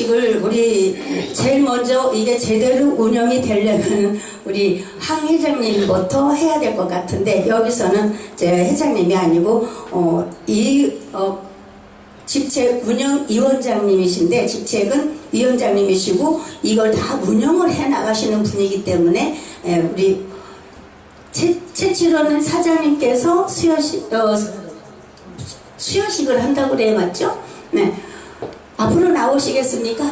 수여식을 우리 제일 먼저 이게 제대로 운영이 되려면 우리 황 회장님부터 해야 될 것 같은데 여기서는 제 회장님이 아니고 어, 이 어, 집책 운영 위원장님이신데 집책은 위원장님이시고 이걸 다 운영을 해 나가시는 분이기 때문에 에, 우리 최, 최치로는 사장님께서 수여식 어, 수여식을 한다고 그래야 맞죠? 네. 앞으로 나오시겠습니까?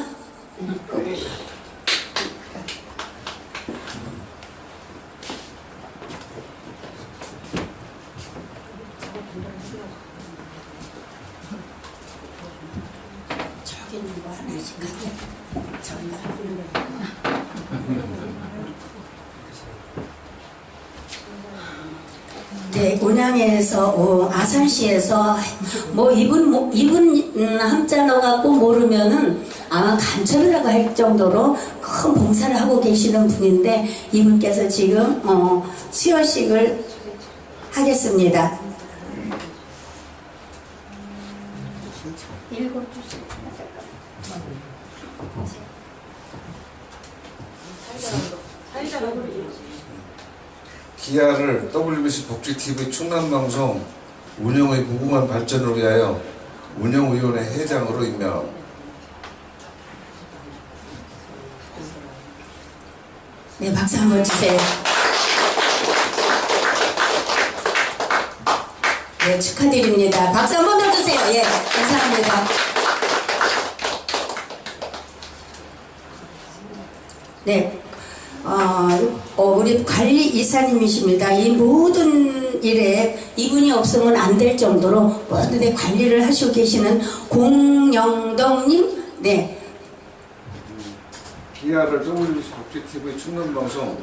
네, 온양에서 어, 아산시에서 뭐 이분 뭐, 이분 음, 함자 넣어갖고 모르면은 아마 간첩이라고 할 정도로 큰 봉사를 하고 계시는 분인데 이분께서 지금 어, 수여식을 하겠습니다. 기아를 WBC 복지TV 충남방송 운영의 무궁한 발전을 위하여 운영위원회 회장으로 임명합니다. 네, 박수 한번 주세요. 네, 축하드립니다. 박수 한번 더 주세요. 예, 감사합니다. 네, 어, 어, 우리 관리 이사님이십니다. 이 모든 일에 이분이 없으면 안 될 정도로 모든 데 관리를 하시고 계시는 공영덕님, 네, WBC 복지TV 충남방송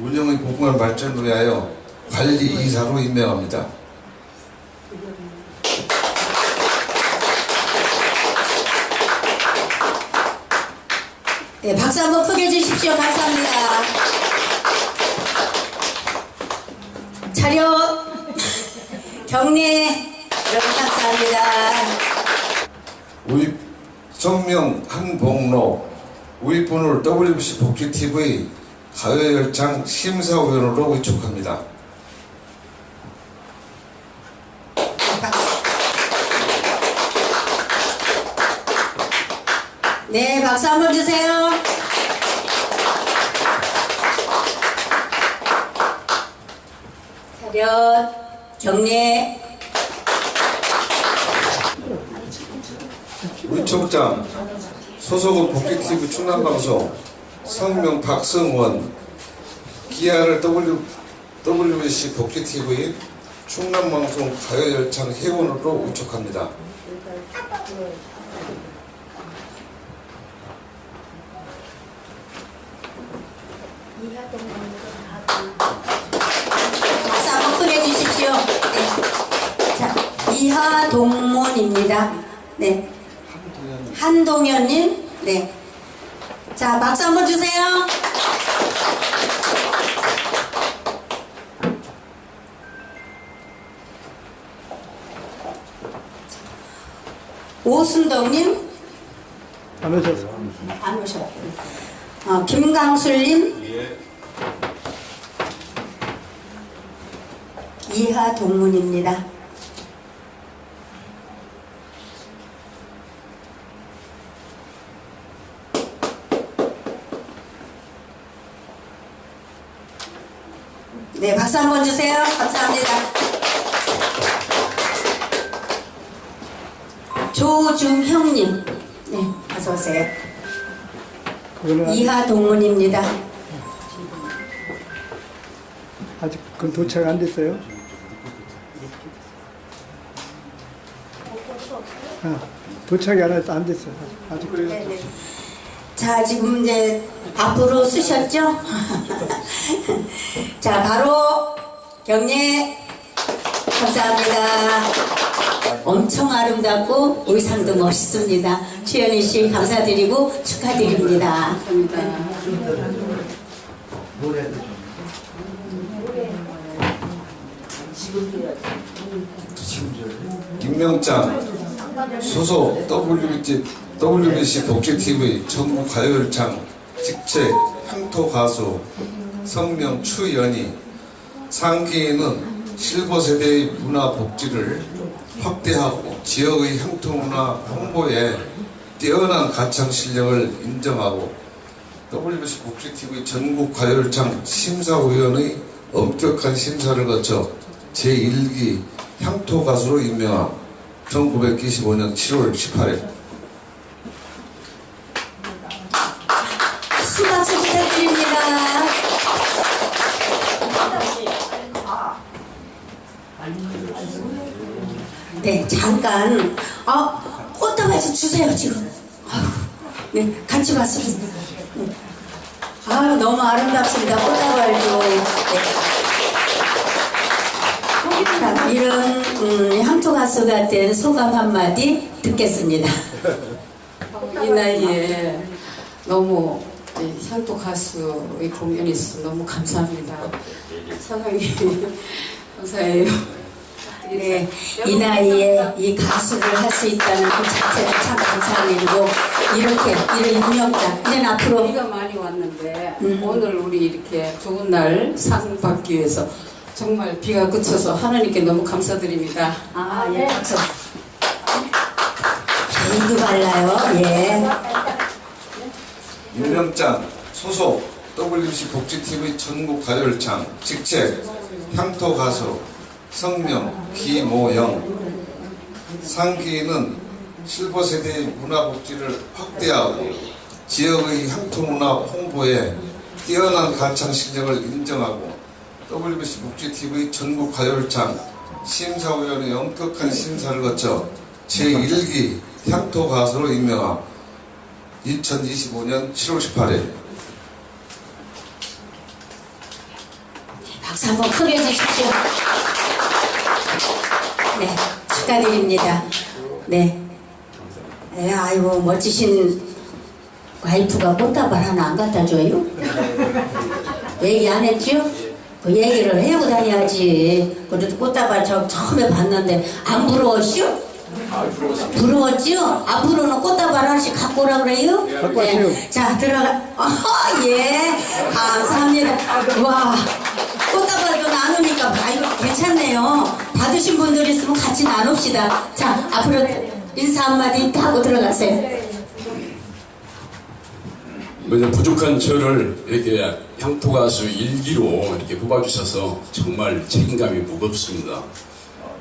운영의 무궁한 발전을 위하여 관리 이사로 임명합니다. 네, 박수 한번 크게 주십시오. 감사합니다. 차렷, 경례, 여러분 감사합니다. 우리 성명 한봉로 우리분을 WBC 복지TV 가요열창 심사위원으로 위촉합니다. 네, 박수 한번 주세요. 차렷, 경례, 위촉장 소속은 복지TV 충남방송 성명 박성원 기아를 W, WBC 복지TV 충남방송 가요열창 회원으로 위촉합니다. 박수 한번 크게 주십시오. 네. 자, 이하 동문입니다. 네. 한동현님, 네. 자, 박수 한번 주세요. 오순덕님, 안 오셨어. 안 오셨고. 어, 김강술님, 이하 동문입니다. 네, 박수 한번 주세요. 감사합니다. 조중형님, 네, 어서 오세요. 이하 동문입니다. 아직 그건 도착 안 됐어요. 도착이 안, 했- 안 됐어요. 아직. 아직. 네네. 자, 지금 이제 앞으로 쓰셨죠? 자, 바로 경례 감사합니다. 엄청 아름답고 의상도 멋있습니다. 최현희 씨 감사드리고 축하드립니다. 김명장 소속 WBC, WBC 복지TV 전국 가요열창 직책 향토 가수 성명 추연이 상기에는 실버 세대의 문화 복지를 확대하고 지역의 향토 문화 홍보에 뛰어난 가창 실력을 인정하고 WBC 복지TV 전국 가요열창 심사위원의 엄격한 심사를 거쳐 제1기 향토 가수로 임명함 1925년 7월 18일 수박수 부탁드립니다. 네, 잠깐. 아, 꽃다발 좀 주세요, 지금. 네, 같이 왔습니다. 네. 아유, 너무 아름답습니다. 꽃다발도. 네. 자, 이런 음, 향토 가수가 된 소감 한마디 듣겠습니다. 이 나이에 너무 이 향토 가수의 공연이 있어 너무 감사합니다. 사장님 감사해요. 네, 이 나이에 이 가수를 할 수 있다는 그 자체도 참 감사한 일이고 이렇게 이런 유명자 이제 앞으로 비가 많이 왔는데 음. 오늘 우리 이렇게 좋은 날 상 받기 위해서 정말 비가 그쳐서 하나님께 너무 감사드립니다. 아, 예, 박수. 개인도 발라요. 예. 윤명장 소속 WBC 복지TV 전국 가요열창 직책 향토 가수 성명 김호영 상기는 실버 세대의 문화 복지를 확대하고 지역의 향토 문화 홍보에 뛰어난 가창 실력을 인정하고 WBC 복지TV 전국 가요열창 심사위원회 엄격한 심사를 거쳐 제1기 향토 가수로 임명함 2025년 7월 18일 박수 한번 크게 해주십시오. 네, 축하드립니다. 네. 네, 아이고, 멋지신 와이프가 꽃다발 하나 안 갖다 줘요? 얘기 안 했죠? 그 얘기를 해고 다녀야지. 그래도 꽃다발 저 처음에 봤는데 안 부러웠슈? 부러웠죠? 앞으로는 꽃다발 하나씩 갖고 오라 그래요? 갖고 왔어요. 자, 들어가. 어, 예. 감사합니다. 와. 꽃다발도 나누니까 아이고 괜찮네요. 받으신 분들 있으면 같이 나눕시다. 자, 앞으로 인사 한마디 하고 들어가세요. 먼저 부족한 저를 이렇게 향토 가수 일기로 이렇게 뽑아주셔서 정말 책임감이 무겁습니다.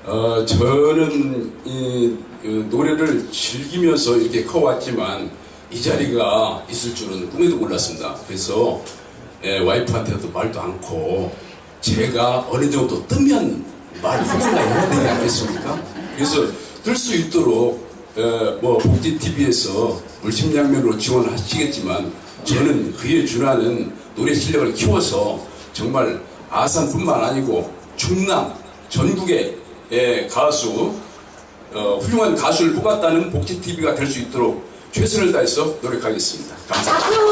어, 저는 이, 그 노래를 즐기면서 이렇게 커왔지만 이 자리가 있을 줄은 꿈에도 몰랐습니다. 그래서 예, 와이프한테도 말도 않고 제가 어느 정도 뜨면 말을 하든가 해야 되지 않겠습니까? 그래서 뜰 수 있도록 어, 뭐 복지 TV에서 물심양면으로 지원하시겠지만 저는 그에 준하는 노래 실력을 키워서 정말 아산뿐만 아니고 충남 전국의 예, 가수 어, 훌륭한 가수를 뽑았다는 복지 TV가 될 수 있도록 최선을 다해서 노력하겠습니다. 감사합니다. 박수!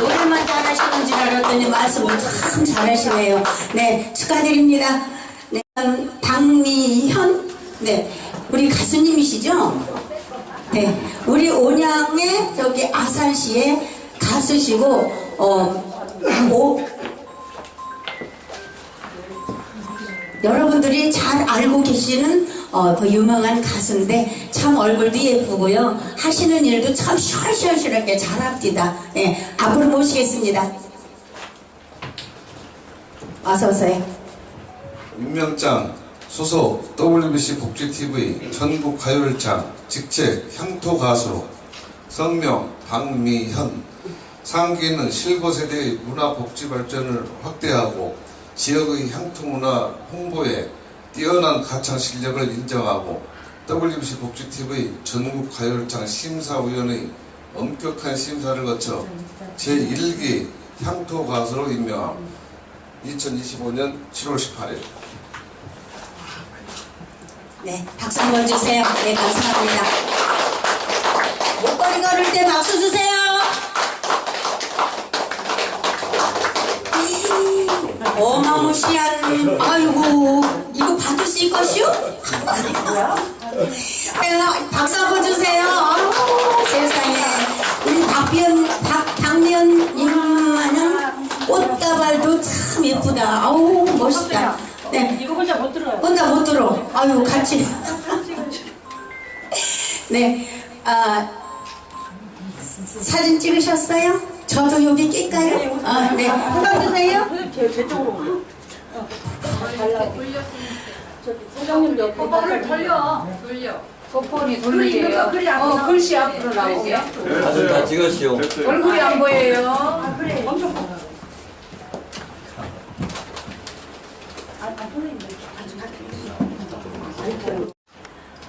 노래만 잘하시는 줄 알았더니 말씀을 참 잘하시네요. 네, 축하드립니다. 네, 박미현. 네, 우리 가수님이시죠? 네, 우리 온양의 저기 아산시의 가수시고, 어, 오, 여러분들이 잘 알고 계시는 어, 그 유명한 가수인데 참 얼굴도 예쁘고요. 하시는 일도 참 시원시원시원하게 잘합니다. 예, 앞으로 모시겠습니다. 어서 오세요. 윤명장 소속 WBC 복지TV 전국 가요열창 직책 향토 가수 성명 박미현 상기는 실버 세대의 문화 복지 발전을 확대하고 지역의 향토 문화 홍보에 뛰어난 가창 실력을 인정하고 WBC 복지TV 전국 가요열창 심사위원회 엄격한 심사를 거쳐 제1기 향토 가수로 임명함 2025년 7월 18일 네, 박수 한번 주세요. 네, 감사합니다. 목걸이 걸을 때 박수 주세요. 어마무시한 아이고 이거 받으실 것이오? 뭐야? 박수 한번 주세요. 아유, 세상에 우리 박비연 박 박면님만은 꽃다발도 참 예쁘다. 아우 멋있다. 네. 이거 혼자 못 들어요. 혼자 못 들어. 아유 같이. 네. 아 사진 찍으셨어요? 저도 여기 낄까요? 아, 네. 후각 드세요? 제, 제 쪽으로. 소장님도 옆에 폰을 돌려. 돌려. 폰이 돌리게요. 어, 글씨 앞으로 나오게. 사진 다 찍으시오. 얼굴이 안 보여요.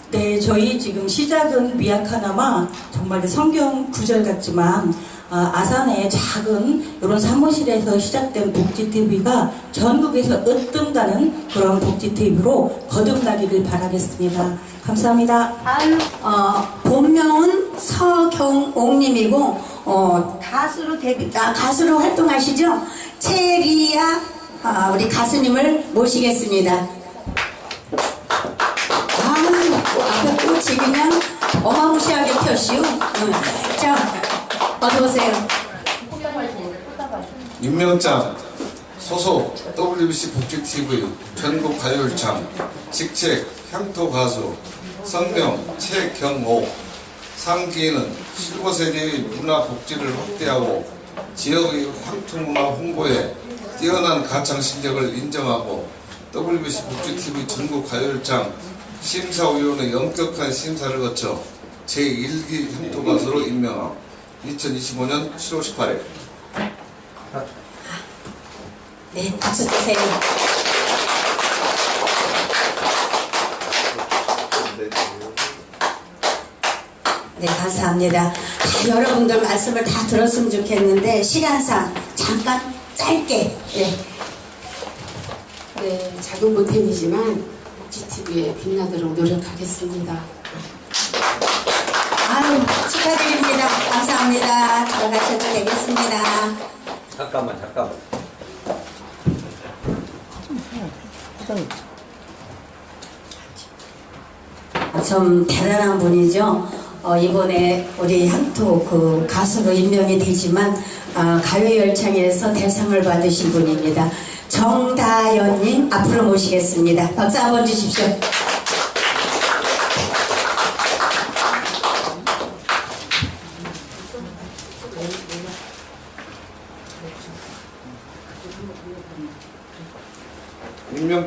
네, 저희 지금 시작은 미약하나마 정말 성경 구절 같지만 아, 아산의 작은 이런 사무실에서 시작된 복지 TV가 전국에서 으뜸가는 그런 복지 TV로 거듭나기를 바라겠습니다. 감사합니다. 어, 본명은 서경옥님이고 어, 가수로 데뷔, 아, 가수로 활동하시죠? 체리아 아, 우리 가수님을 모시겠습니다. 아유, 앞에 꽃이 그냥 어마무시하게 폈시오. 응. 자, 어서 오세요. 임명장 소속 WBC 복지TV 전국 가요일창 직책 향토 가수 성명 최경옥 상기는 실버세대의 문화 복지를 확대하고 지역의 향토 문화 홍보에 뛰어난 가창 실력을 인정하고 WBC 복지TV 전국 가요일장 심사위원회 엄격한 심사를 거쳐 제1기 향토 가수로 임명함 2025년 7월 18일 네, 박수 주세요. 네, 감사합니다. 다 여러분들 말씀을 다 들었으면 좋겠는데 시간상 잠깐 짧게 네, 네, 작은 보탬이지만 복지TV에 빛나도록 노력하겠습니다. 아유 축하드립니다. 감사합니다. 들어가셔도 되겠습니다. 잠깐만, 잠깐만. 참 대단한 분이죠. 어, 이번에 우리 향토 그 가수로 임명이 되지만 아, 가요열창에서 대상을 받으신 분입니다. 정다연님 앞으로 모시겠습니다. 박수 한번 주십시오.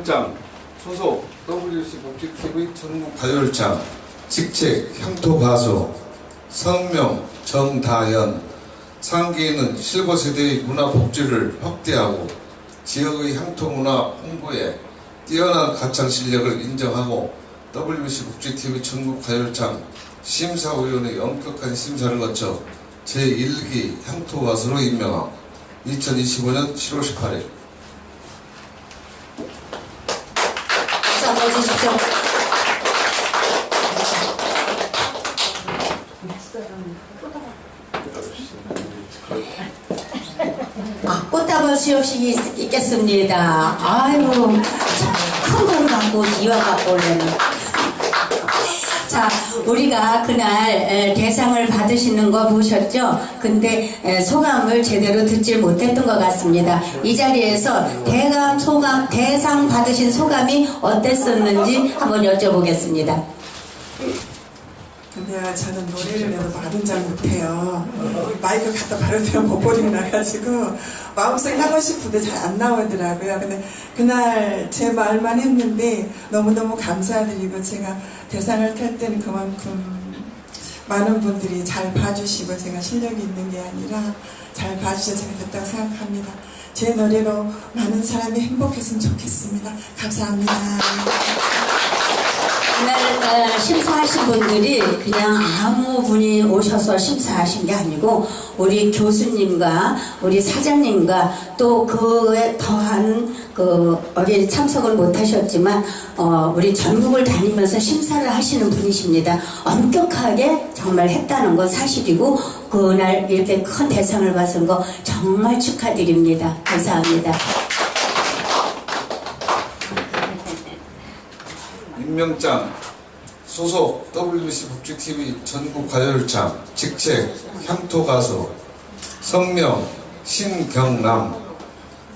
임명장 소속 WC 복지TV 전국 가요일장 직책 향토 가수 성명 정다연 상기에는 실버 세대의 문화 복지를 확대하고 지역의 향토 문화 홍보에 뛰어난 가창 실력을 인정하고 WBC 복지TV 전국 가요일장 심사위원회 엄격한 심사를 거쳐 제1기 향토 가수로 임명함. 2025년 7월 18일 아, 꽃다발 수여식이 있- 있겠습니다. 아유, 큰 거를 갖고 이와 갖고 올래는. 자, 우리가 그날 에, 대상을 받으시는 거 보셨죠? 근데 에, 소감을 제대로 듣질 못했던 것 같습니다. 이 자리에서 대감 소감, 대상 받으신 소감이 어땠었는지 한번 여쭤보겠습니다. 근데 저는 노래를 내도 말은 잘 못해요. 마이크 갖다 바르면 목소리가 나가지고 마음속에 하고 싶은데 잘 안 나오더라고요. 근데 그날 제 말만 했는데 너무너무 감사드리고 제가 대상을 탈 때는 그만큼 많은 분들이 잘 봐주시고 제가 실력이 있는 게 아니라 잘 봐주셔서 됐다고 생각합니다. 제 노래로 많은 사람이 행복했으면 좋겠습니다. 감사합니다. 그날 어, 심사하신 분들이 그냥 아무 분이 오셔서 심사하신 게 아니고 우리 교수님과 우리 사장님과 또 그에 더한 그 어디 참석을 못 하셨지만 어, 우리 전국을 다니면서 심사를 하시는 분이십니다. 엄격하게 정말 했다는 건 사실이고 그날 이렇게 큰 대상을 받은 거 정말 축하드립니다. 감사합니다. 임명장 소속 WBC 복지TV 전국 가요일장 직책 향토 가수 성명 신경남.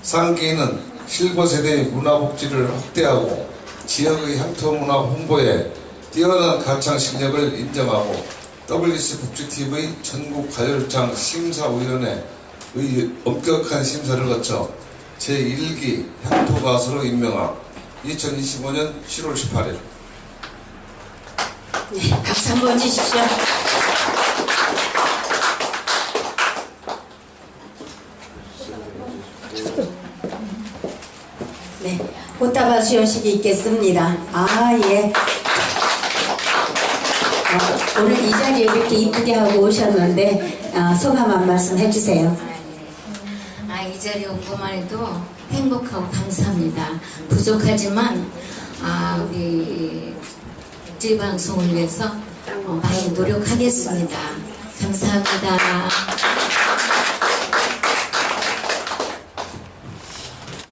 상기는 실버 세대의 문화복지를 확대하고 지역의 향토 문화 홍보에 뛰어난 가창 실력을 인정하고 WC 복지TV 전국 가요장 심사위원회 의 엄격한 심사를 거쳐 제1기 향토 가수로 임명함. 2025년 7월 18일 네, 박수 한번 주십시오. 네, 꽃다발 수여식이 있겠습니다. 아, 예. 어, 오늘 이 자리에 이렇게 이쁘게 하고 오셨는데, 아, 소감 한 말씀 해주세요. 아, 이 자리에 온 것만 해도 행복하고 감사합니다. 부족하지만, 아, 우리 국제 방송을 위해서 어, 많이 노력하겠습니다. 감사합니다.